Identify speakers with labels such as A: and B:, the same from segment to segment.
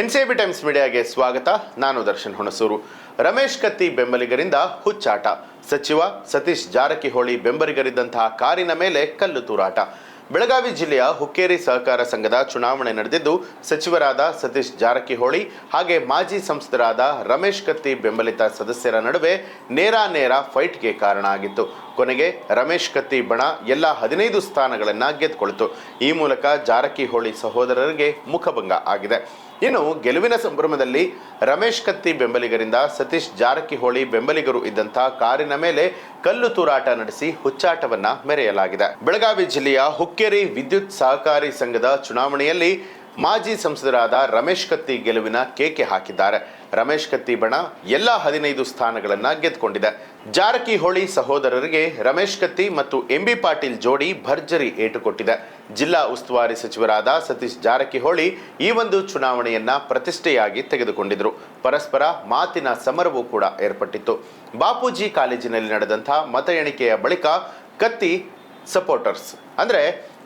A: NCB times ಮೀಡಿಯಾಗೆ ಸ್ವಾಗತ. ನಾನು ದರ್ಶನ್ ಹುಣಸೂರು. ರಮೇಶ್ ಕತ್ತಿ ಬೆಂಬಲಿಗರಿಂದ ಹುಚ್ಚಾಟ. ಸಚಿವ ಸತೀಶ್ ಜಾರಕಿಹೊಳಿ ಬೆಂಬಲಿಗರಿದ್ದಂತಹ ಕಾರಿನ ಮೇಲೆ ಕಲ್ಲು ತೂರಾಟ. ಬೆಳಗಾವಿ ಜಿಲ್ಲೆಯ ಹುಕ್ಕೇರಿ ಸಹಕಾರ ಸಂಘದ ಚುನಾವಣೆ ನಡೆದಿದ್ದು, ಸಚಿವರಾದ ಸತೀಶ್ ಜಾರಕಿಹೊಳಿ ಹಾಗೆ ಮಾಜಿ ಸಂಸದರಾದ ರಮೇಶ್ ಕತ್ತಿ ಬೆಂಬಲಿತ ಸದಸ್ಯರ ನಡುವೆ ನೇರ ನೇರಾನೇರ ಫೈಟ್ಗೆ ಕಾರಣ ಆಗಿತ್ತು. ಕೊನೆಗೆ ರಮೇಶ್ ಕತ್ತಿ ಬಣ ಎಲ್ಲ ಹದಿನೈದು ಸ್ಥಾನಗಳನ್ನು ಗೆದ್ದುಕೊಳ್ತು. ಈ ಮೂಲಕ ಜಾರಕಿಹೊಳಿ ಸಹೋದರರಿಗೆ ಮುಖಭಂಗ ಆಗಿದೆ. ಇನ್ನು ಗೆಲುವಿನ ಸಂಭ್ರಮದಲ್ಲಿ ರಮೇಶ್ ಕತ್ತಿ ಬೆಂಬಲಿಗರಿಂದ ಸತೀಶ್ ಜಾರಕಿಹೊಳಿ ಬೆಂಬಲಿಗರು ಇದ್ದಂಥ ಕಾರಿನ ಮೇಲೆ ಕಲ್ಲು ತೂರಾಟ ನಡೆಸಿ ಹುಚ್ಚಾಟವನ್ನ ಮೆರೆಯಲಾಗಿದೆ. ಬೆಳಗಾವಿ ಜಿಲ್ಲೆಯ ಹುಕ್ಕೇರಿ ವಿದ್ಯುತ್ ಸಹಕಾರಿ ಸಂಘದ ಚುನಾವಣೆಯಲ್ಲಿ ಮಾಜಿ ಸಂಸದರಾದ ರಮೇಶ್ ಕತ್ತಿ ಗೆಲುವಿನ ಕೇಕೆ ಹಾಕಿದ್ದಾರೆ. ರಮೇಶ್ ಕತ್ತಿ ಬಣ ಎಲ್ಲ ಹದಿನೈದು ಸ್ಥಾನಗಳನ್ನು ಗೆದ್ದುಕೊಂಡಿದೆ. ಜಾರಕಿಹೊಳಿ ಸಹೋದರರಿಗೆ ರಮೇಶ್ ಕತ್ತಿ ಮತ್ತು ಎಂಬಿ ಪಾಟೀಲ್ ಜೋಡಿ ಭರ್ಜರಿ ಏಟು ಕೊಟ್ಟಿದೆ ಜಿಲ್ಲಾ ಉಸ್ತುವಾರಿ ಸಚಿವರಾದ ಸತೀಶ್ ಜಾರಕಿಹೊಳಿ ಈ ಒಂದು ಚುನಾವಣೆಯನ್ನ ಪ್ರತಿಷ್ಠೆಯಾಗಿ ತೆಗೆದುಕೊಂಡಿದ್ರು. ಪರಸ್ಪರ ಮಾತಿನ ಸಮರವೂ ಕೂಡ ಏರ್ಪಟ್ಟಿತ್ತು. ಬಾಪೂಜಿ ಕಾಲೇಜಿನಲ್ಲಿ ನಡೆದಂಥ ಮತ ಎಣಿಕೆಯ ಬಳಿಕ ಕತ್ತಿ ಸಪೋರ್ಟರ್ಸ್ ಅಂದ್ರೆ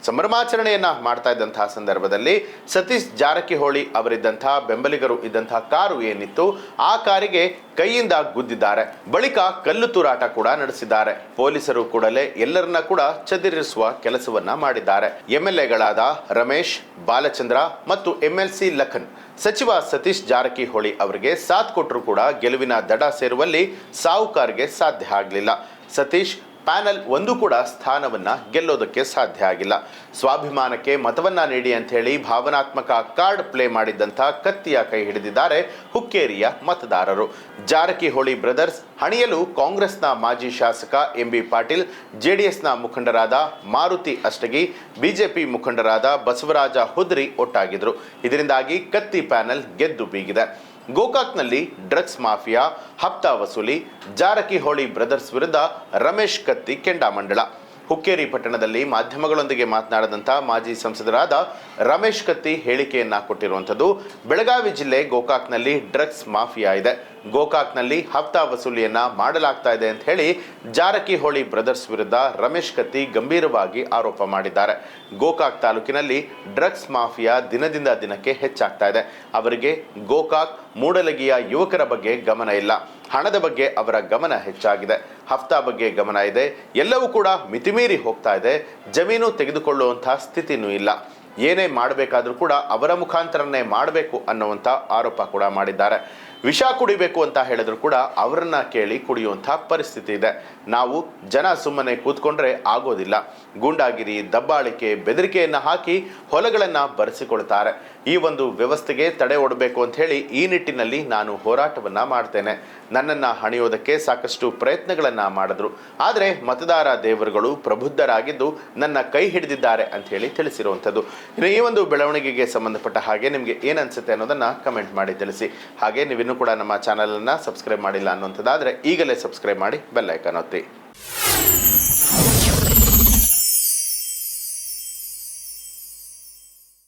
A: ಸಂಭ್ರಮಾಚರಣೆಯನ್ನ ಮಾಡ್ತಾ ಇದ್ದಂತಹ ಸಂದರ್ಭದಲ್ಲಿ ಸತೀಶ್ ಜಾರಕಿಹೊಳಿ ಅವರಿದ್ದಂತಹ ಬೆಂಬಲಿಗರು ಇದ್ದಂತಹ ಕಾರು ಏನಿತ್ತು, ಆ ಕಾರಿಗೆ ಕೈಯಿಂದ ಗುದ್ದಿದ್ದಾರೆ. ಬಳಿಕ ಕಲ್ಲು ತೂರಾಟ ಕೂಡ ನಡೆಸಿದ್ದಾರೆ. ಪೊಲೀಸರು ಕೂಡಲೇ ಎಲ್ಲರನ್ನ ಕೂಡ ಚದುರಿಸುವ ಕೆಲಸವನ್ನ ಮಾಡಿದ್ದಾರೆ. ಎಂಎಲ್ಎಗಳಾದ ರಮೇಶ್, ಬಾಲಚಂದ್ರ ಮತ್ತು ಎಂಎಲ್ಸಿ ಲಖನ್. ಸಚಿವ ಸತೀಶ್ ಜಾರಕಿಹೊಳಿ ಅವರಿಗೆ ಸಾಥ್ ಕೊಟ್ಟರು ಕೂಡ ಗೆಲುವಿನ ದಡ ಸೇರುವಲ್ಲಿ ಸಾಹುಕಾರ್ಗೆ ಸಾಧ್ಯ ಆಗಲಿಲ್ಲ. ಸತೀಶ್ ಪ್ಯಾನಲ್ ಒಂದು ಕೂಡ ಸ್ಥಾನವನ್ನು ಗೆಲ್ಲೋದಕ್ಕೆ ಸಾಧ್ಯ ಆಗಿಲ್ಲ. ಸ್ವಾಭಿಮಾನಕ್ಕೆ ಮತವನ್ನ ನೀಡಿ ಅಂತ ಹೇಳಿ ಭಾವನಾತ್ಮಕ ಕಾರ್ಡ್ ಪ್ಲೇ ಮಾಡಿದ್ದಂಥ ಕತ್ತಿಯ ಕೈ ಹಿಡಿದಿದ್ದಾರೆ ಹುಕ್ಕೇರಿಯ ಮತದಾರರು. ಜಾರಕಿಹೊಳಿ ಬ್ರದರ್ಸ್ ಹಣಿಯಲು ಕಾಂಗ್ರೆಸ್ನ ಮಾಜಿ ಶಾಸಕ ಎಂಬಿ ಪಾಟೀಲ್, ಜೆಡಿಎಸ್ನ ಮುಖಂಡರಾದ ಮಾರುತಿ ಅಷ್ಟಗಿ, ಬಿಜೆಪಿ ಮುಖಂಡರಾದ ಬಸವರಾಜ ಹುದ್ರಿ ಒಟ್ಟಾಗಿದ್ದರು ಇದರಿಂದಾಗಿ ಕತ್ತಿ ಪ್ಯಾನಲ್ ಗೆದ್ದು ಬೀಗಿದೆ. ಗೋಕಾಕ್ನಲ್ಲಿ ಡ್ರಗ್ಸ್ ಮಾಫಿಯಾ ಹಪ್ತಾ ವಸೂಲಿ ಜಾರಕಿಹೊಳಿ ಬ್ರದರ್ಸ್ ವಿರುದ್ಧ ರಮೇಶ್ ಕತ್ತಿ ಕೆಂಡಾಮಂಡಲ. ಹುಕ್ಕೇರಿ ಪಟ್ಟಣದಲ್ಲಿ ಮಾಧ್ಯಮಗಳೊಂದಿಗೆ ಮಾತನಾಡಿದಂಥ ಮಾಜಿ ಸಂಸದರಾದ ರಮೇಶ್ ಕತ್ತಿ ಹೇಳಿಕೆಯನ್ನ ಕೊಟ್ಟಿರುವಂಥದ್ದು. ಬೆಳಗಾವಿ ಜಿಲ್ಲೆ ಗೋಕಾಕ್ನಲ್ಲಿ ಡ್ರಗ್ಸ್ ಮಾಫಿಯಾ ಇದೆ. ಗೋಕಾಕ್ನಲ್ಲಿ ಹಪ್ತಾ ವಸೂಲಿಯನ್ನ ಮಾಡಲಾಗ್ತಾ ಇದೆ ಅಂತ ಹೇಳಿ ಜಾರಕಿಹೊಳಿ ಬ್ರದರ್ಸ್ ವಿರುದ್ಧ ರಮೇಶ್ ಕತ್ತಿ ಗಂಭೀರವಾಗಿ ಆರೋಪ ಮಾಡಿದ್ದಾರೆ. ಗೋಕಾಕ್ ತಾಲೂಕಿನಲ್ಲಿ ಡ್ರಗ್ಸ್ ಮಾಫಿಯಾ ದಿನದಿಂದ ದಿನಕ್ಕೆ ಹೆಚ್ಚಾಗ್ತಾ ಇದೆ. ಅವರಿಗೆ ಗೋಕಾಕ್ ಮೂಡಲಗಿಯ ಯುವಕರ ಬಗ್ಗೆ ಗಮನ ಇಲ್ಲ. ಹಣದ ಬಗ್ಗೆ ಅವರ ಗಮನ ಹೆಚ್ಚಾಗಿದೆ. ಹಫ್ತಾ ಬಗ್ಗೆ ಗಮನ ಇದೆ. ಎಲ್ಲವೂ ಕೂಡ ಮಿತಿಮೀರಿ ಹೋಗ್ತಾ ಇದೆ. ಜಮೀನು ತೆಗೆದುಕೊಳ್ಳುವಂತಹ ಸ್ಥಿತಿನೂ ಇಲ್ಲ. ಏನೇ ಮಾಡಬೇಕಾದ್ರೂ ಕೂಡ ಅವರ ಮುಖಾಂತರನೇ ಮಾಡಬೇಕು ಅನ್ನುವಂಥ ಆರೋಪ ಕೂಡ ಮಾಡಿದ್ದಾರೆ. ವಿಷ ಕುಡಿಬೇಕು ಅಂತ ಹೇಳಿದ್ರು ಕೂಡ ಅವರನ್ನ ಕೇಳಿ ಕುಡಿಯುವಂಥ ಪರಿಸ್ಥಿತಿ ಇದೆ. ನಾವು ಜನ ಸುಮ್ಮನೆ ಕೂತ್ಕೊಂಡ್ರೆ ಆಗೋದಿಲ್ಲ. ಗೂಂಡಾಗಿರಿ, ದಬ್ಬಾಳಿಕೆ, ಬೆದರಿಕೆಯನ್ನು ಹಾಕಿ ಹೊಲಗಳನ್ನು ಬರೆಸಿಕೊಳ್ತಾರೆ. ಈ ಒಂದು ವ್ಯವಸ್ಥೆಗೆ ತಡೆ ಒಡಬೇಕು ಅಂತ ಹೇಳಿ ಈ ನಿಟ್ಟಿನಲ್ಲಿ ನಾನು ಹೋರಾಟವನ್ನ ಮಾಡ್ತೇನೆ. ನನ್ನನ್ನು ಹಣಿಯೋದಕ್ಕೆ ಸಾಕಷ್ಟು ಪ್ರಯತ್ನಗಳನ್ನ ಮಾಡಿದ್ರು. ಆದರೆ ಮತದಾರ ದೇವರುಗಳು ಪ್ರಬುದ್ಧರಾಗಿದ್ದು ನನ್ನ ಕೈ ಹಿಡಿದಿದ್ದಾರೆ ಅಂತ ಹೇಳಿ ತಿಳಿಸಿರುವಂಥದ್ದು. ಇನ್ನು ಈ ಒಂದು ಬೆಳವಣಿಗೆಗೆ ಸಂಬಂಧಪಟ್ಟ ಹಾಗೆ ನಿಮಗೆ ಏನನ್ಸುತ್ತೆ ಅನ್ನೋದನ್ನ ಕಮೆಂಟ್ ಮಾಡಿ ತಿಳಿಸಿ. ಹಾಗೆ ನೀವಿನ್ನೂ ಇನ್ನೂ ಕೂಡ ನಮ್ಮ ಚಾನಲನ್ನು ಸಬ್ಸ್ಕ್ರೈಬ್ ಮಾಡಿಲ್ಲ ಅನ್ನುವಂಥದ್ದಾದರೆ ಈಗಲೇ ಸಬ್ಸ್ಕ್ರೈಬ್ ಮಾಡಿ ಬೆಲ್ಲೈಕನ್ ಒತ್ತಿ.